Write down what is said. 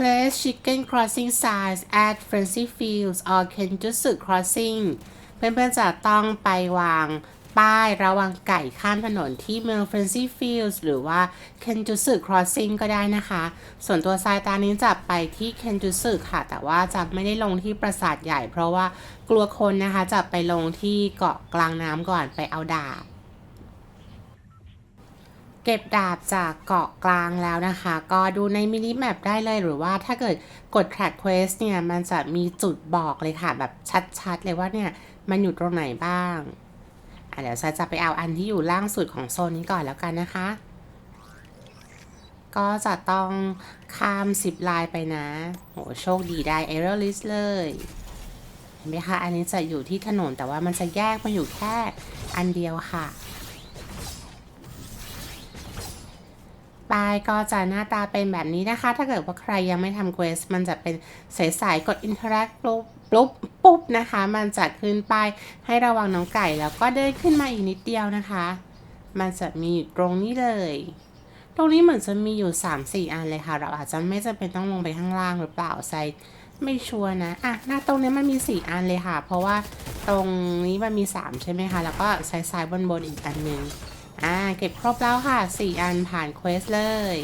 place chicken crossing signs at Frenzy Fields or Kenjutsu Crossing เพื่อนๆจะต้องไปวางป้ายระวังไก่ข้ามถนนที่เมือง Frenzy Fields หรือว่า Kenjutsu Crossing ก็ได้นะคะ ส่วนตัวทรายตานี้จะไปที่ Kenjutsu ค่ะ แต่ว่าจะไม่ได้ลงที่ปราสาทใหญ่ เพราะว่ากลัวคนนะคะ จะไปลงที่เกาะกลางน้ำก่อนไปเอาดาบ เก็บดาบจากเกาะกลางแล้วนะคะ ก็ดูในมินิแมปได้เลยหรือว่าถ้าเกิดกด track quest เนี่ย มันจะมีจุดบอกเลยค่ะ แบบชัดๆ เลยว่าเนี่ย มันอยู่ตรงไหนบ้างอะเดี๋ยวซาจะไปเอาอันที่อยู่ล่างสุดของโซนนี้ก่อนแล้วกันนะคะ ก็จะต้องข้ามสิบลายไปนะ โห โชคดีได้ a e r o l i s t เลย เห็นไหมคะ อันนี้จะอยู่ที่ถนนแต่ว่ามันจะแยกมาอยู่แค่อันเดียวค่ะ ป้ายก็จะหน้าตาเป็นแบบนี้นะคะ ถ้าเกิดว่าใครยังไม่ทำเควสมันจะเป็นใสๆกด interact ปุ๊บปุ๊บปุ๊บนะคะ มันจะขึ้นป้ายให้ระวังน้องไก่แล้วก็เดินขึ้นมาอีกนิดเดียวนะคะ มันจะมีอยู่ตรงนี้เลย ตรงนี้เหมือนจะมีอยู่ 3-4 อันเลยค่ะ เราอาจจะไม่จำเป็นต้องลงไปข้างล่างหรือเปล่าใส่ไม่ชัวร์นะอะหน้าตรงนี้มันมี 4 อันเลยค่ะ เพราะว่าตรงนี้มันมี 3 ใช่ไหมคะ แล้วก็ซ้ายๆบนๆอีกอันหนึ่ง อ่าเก็บครบแล้วค่ะ 4 อันผ่านเควสเลย